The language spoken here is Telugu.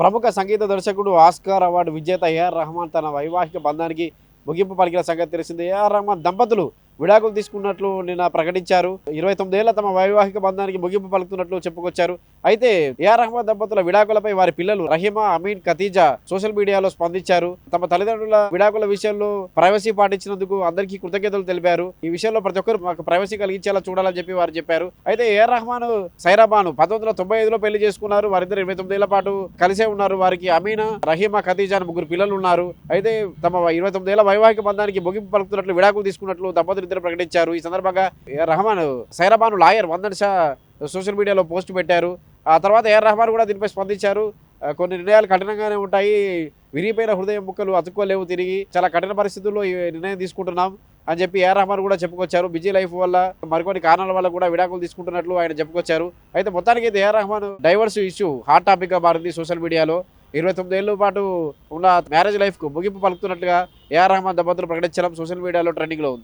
ప్రముఖ సంగీత దర్శకుడు ఆస్కార్ అవార్డు విజేత ఏఆర్ రెహమాన్ తన వైవాహిక బంధానికి ముగింపు పలికిన సంగతి తెలిసింది. ఏఆర్ రెహమాన్ దంపతులు విడాకులు తీసుకున్నట్లు నిన్న ప్రకటించారు. ఇరవై తొమ్మిదేళ్ళ తమ వైవాహిక బంధానికి ముగింపు పలుకుతున్నట్లు చెప్పుకొచ్చారు. అయితే ఏఆర్ రహమాన్ దంపతుల విడాకులపై వారి పిల్లలు రహీమా అమీన్ ఖతీజా సోషల్ మీడియాలో స్పందించారు. తమ తల్లిదండ్రుల విడాకుల విషయంలో ప్రైవసీ పాటించినందుకు అందరికీ కృతజ్ఞతలు తెలిపారు. ఈ విషయంలో ప్రతి ఒక్కరు మాకు ప్రైవసీ కలిగించేలా చూడాలని చెప్పి వారు చెప్పారు. అయితే ఏఆర్ రహమాన్ సైరాబాను పంతొమ్మిది వందల తొంభై ఐదులో పెళ్ళి చేసుకున్నారు. వారిద్దరు ఇరవై తొమ్మిదేళ్ళ పాటు కలిసే ఉన్నారు. వారికి అమీనా రహీమా ఖతీజా అని ముగ్గురు పిల్లలు ఉన్నారు. అయితే తమ ఇరవై తొమ్మిదేళ్ళ వైవాహిక బంధానికి ముగింపు పలుకుతున్నట్లు విడాకులు తీసుకున్నట్లు దంపతులు ఇద్దరు ప్రకటించారు. ఈ సందర్భంగా రహమాన్ సైరాబాను లాయర్ వందన్ షా సోషల్ మీడియాలో పోస్ట్ పెట్టారు. ఆ తర్వాత ఏఆర్ రహమాన్ కూడా దీనిపై స్పందించారు. కొన్ని నిర్ణయాలు కఠినంగానే ఉంటాయి. విరిగిపోయిన హృదయం ముక్కలు అతుక్కోలేవు తిరిగి. చాలా కఠిన పరిస్థితుల్లో ఈ నిర్ణయం తీసుకుంటున్నాం అని చెప్పి ఏఆర్ రహమాన్ కూడా చెప్పుకొచ్చారు. బిజీ లైఫ్ వల్ల మరికొన్ని కారణాల వల్ల కూడా విడాకులు తీసుకుంటున్నట్లు ఆయన చెప్పుకొచ్చారు. అయితే మొత్తానికి అయితే A R Rahman divorce issue hot టాపిక్గా మారింది సోషల్ మీడియాలో. ఇరవై తొమ్మిది ఏళ్ళ పాటు ఉన్న మ్యారేజ్ లైఫ్కు ముగింపు పలుకుతున్నట్లుగా ఏఆర్ రహమాన్ దంపతులు ప్రకటించడం సోషల్ మీడియాలో ట్రెండింగ్లో ఉంది.